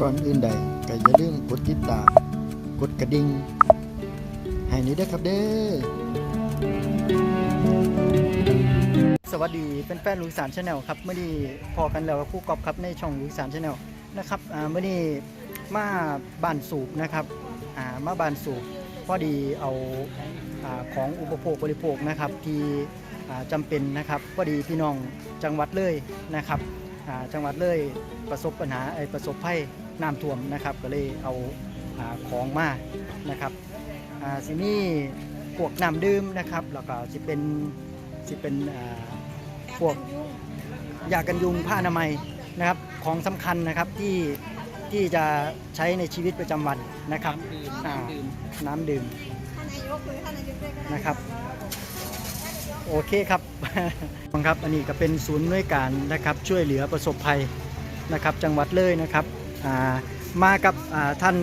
ก่อนอื่นใดก็อย่าลืมกดติดตาม กดกระดิ่งให้นี้ด้วยครับเด้อ สวัสดีเป็นแฟนๆลุยสารชาแนลครับเมื่อนี้พอกันแล้วกับคู่กอบครับในช่องลุยสารชาแนลนะครับเมื่อนี้มาบ้านสูบนะครับมาบ้านสูบพอดีเอาอของอุปโภคบริโภคนะครับที่อ่าจำเป็นนะครับพอดีพี่น้องจังหวัดเลยนะครับจังหวัดเลยประสบปัญหาไอประสบภัย น้ำท่วมนะครับก็เลยเอาอาของมานะครับอ่าสิมีพวกน้ำดื่มนะครับแล้วก็สิเป็นสิเป็นอ่าพวกยากันยุงผ้าอนามัยนะครับของสำคัญนะครับที่ที่จะใช้ในชีวิตประจำวันนะครับอ่าน้ำดื่มนะครับ โอเคครับ ครับ อันนี้ก็เป็นศูนย์หน่วยการนะครับช่วยเหลือประสบภัยนะครับจังหวัดเลยนะครับอ่า มากับอ่าท่าน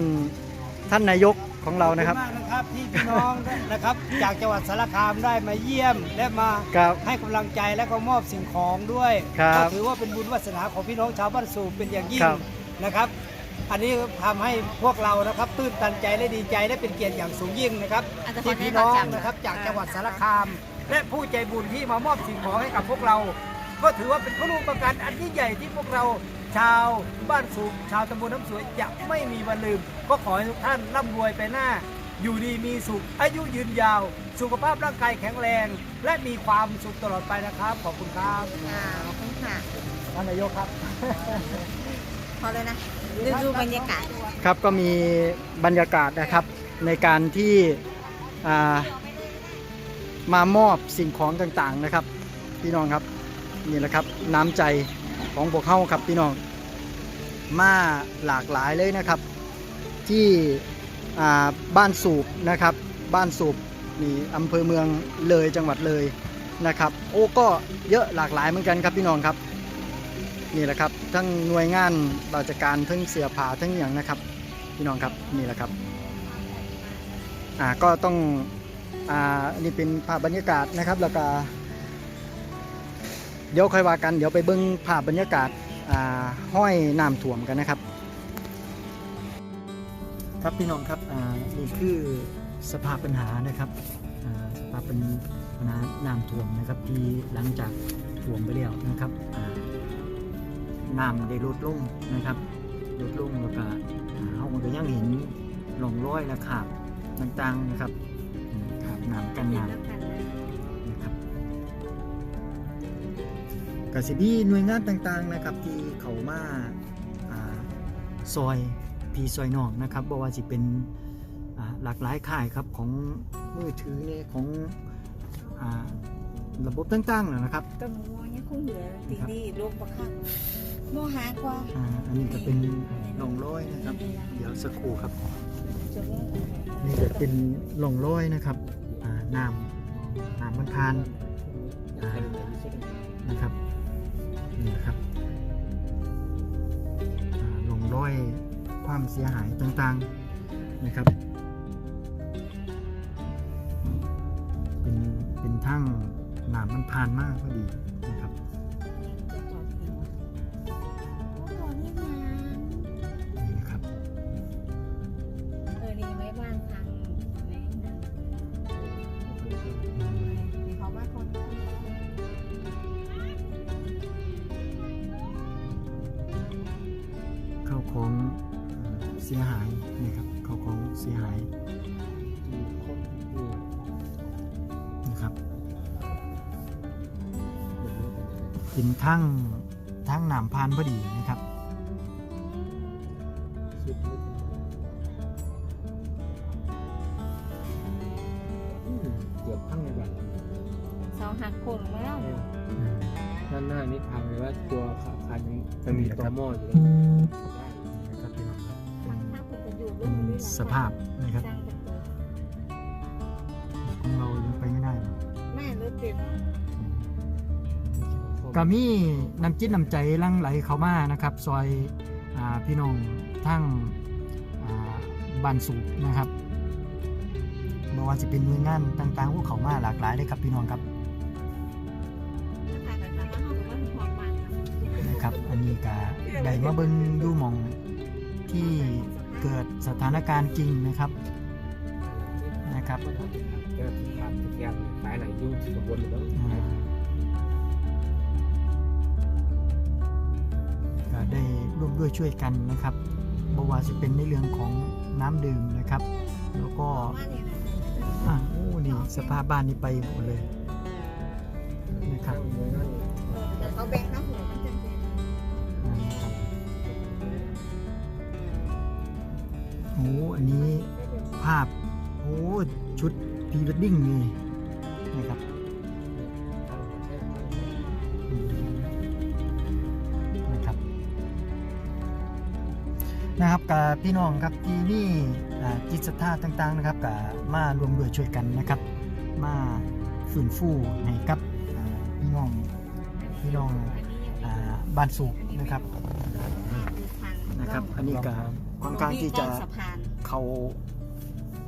ท่านนายกของเรานะครับขอบณมากนะครับที่พี่น้องนะครับ จากจังหวัดสารคามได้มาเยี่ยมและมาครับให้กำลังใจและก็มอบสิ่งของด้วยครับก็ถือว่าเป็นบุญวาสนาของพี่น้องชาวบ้านสูบเป็นอย่างยิ่งครับนะครับ อันนี้ทำให้พวกเรานะครับตื้นตันใจและดีใจและเป็นเกียรติอย่างสูงยิ่งนะครับอาจจะขอที่แนะพี่นำน้องจากนะครับจากอ่าจังหวัดสารคาม และผู้ใจบุญที่มามอบสิ่งของให้กับพวกเรา ก็ถือว่าเป็นคุณูปการอันยิ่งใหญ่ที่พวกเรา ชาวบ้านสูบชาวตำบลน้ำสวยจะไม่มีวันลืม ก็ขอให้ทุกท่านร่ำรวยไปหน้า อยู่ดีมีสุข อายุยืนยาว สุขภาพร่างกายแข็งแรง และมีความสุขตลอดไปนะครับ ขอบคุณครับอ่าขอบคุณค่ะท่านนายกครับ พอเลยนะดูดูบรรยากาศครับก็มีบรรยากาศนะครับในการที่อ่ามามอบสิ่งของต่างๆนะครับ พี่น้องครับนี่แหละครับน้ำใจ ของพวกเขาครับพี่น้องมาหลากหลายเลยนะครับ ที่บ้านสูบนะครับ บ้านสูบนี่อำเภอเมืองเลยจังหวัดเลยนะครับ โอ้ก็เยอะหลากหลายเหมือนกันครับพี่น้องครับนี่แหละครับทั้งหน่วยงานราชการทั้งเสือผาทั้งอย่างนะครับ พี่น้องครับนี่แหละครับอ่าก็ต้องอ่านนี่เป็นภาพบรรยากาศนะครับแล้วก็ เดี๋ยวค่อยว่ากัน เดี๋ยวไปเบิ้งภาพบรรยากาศาห้อยน้ำท่วมกันนะครับ ครับพี่น้องครับอ่านี่คือสภาพปัญหานะครับอ่าสภาพเป็นปัญหาน้ำท่วมนะครับ ที่หลังจากท่วมไปแล้วนะครับน้ำได้ลดลงนะครับลดลงแล้วก็อ่าเราก็ยังเห็นร่องร้อยและขาบต่างๆนะครับขาบน้ำกันน้ำ กสิบีหน่วยงานต่างๆนะครับที่เขามาอ่าซอยพีซอยนอกนะครับบอกว่าจะเป็นอ่าหลากหลายค่ายครับของมือถือเนี่ยของอ่าระบบต่างๆนะครับก็มองยังคงเหลือตีดีลงประคับมองหากว่าอ่าอันนี้ก็เป็นร่องรอยนะครับ เดี๋ยวสักครู่ครับจะว่านี่ก็เป็นร่องรอยนะครับอ่าน้ำน้ำมันพานอ่านะครับ องรอย ความเสียหายต่างๆนะครับ เป็นเป็นทั้งน้ำมันพานมากพอดี ข้าของเอ่อเสียหายนี่ครับเข้าของเสียหายนะครับเป็นทั้งทั้งหนามพานพอดีนะครับเกือบพังเลยแบบเสาหักโคนมาแล้วด้านหน้านี่พังเลยว่าตัวขาคันนี้จะมีตัวหม้ออยู่นะค สภาพนะครับสร้างประตูของเรายังไปไม่ได้หรอกแม่รถติดก็มีน้ำจิ้มน้ำใจหลังไหลเข้ามานะครับ ซอยอาพี่น้องทั้งอ่าบ้านสูบนะครับไม่ว่าจะเป็นหน่วยงานต่างๆพวกเขามาหลากหลายเลยครับพี่น้องครับถ้าแต่ทางแล้วเขาบอกว่าหอมมันนะครับ อันนี้ก็ได้มาเบิ่งอยู่หมองที่ เกิดสถานการณ์จริงนะครับนะครับเจอที่ขาดตะแกรงหลายหลายยุ่งสมบูรณ์แล้วอ่าก็ได้ร่วมด้วยช่วยกันนะครับบว่าจะเป็นในเรื่องของน้ำดื่มนะครับ แล้วก็ว่าเนี่ยนะอ่าโอ้นี่สภาพบ้านนี้ไปหมดเลยนะครับ อันนี้ภาพ โอ้ชุดพรีเวดดิ้งนี่นะครับนะครับ นะครับกับพี่น้องครับที่นี่จิตศรัทธาต่างๆนะครับกับมารวมด้วยช่วยกันนะครับ มาฟื้นฟูให้กับพี่น้องพี่น้องอบ้านสูบนะครับนะครับ อันนี้ก็ ค่อนข้างที่จะเขา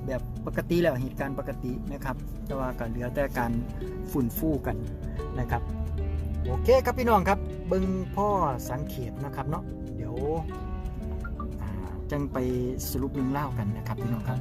แบบปกติแล้วเหตุการณ์ปกตินะครับ แต่ว่าก็เหลือแต่การฝุ่นฟู่กันนะครับ โอเคครับพี่น้องครับเบิ้งพ่อสังเขตนะครับเนาะเดี๋ยวจังไปสรุปเรื่องเล่ากันนะครับพี่น้องครับ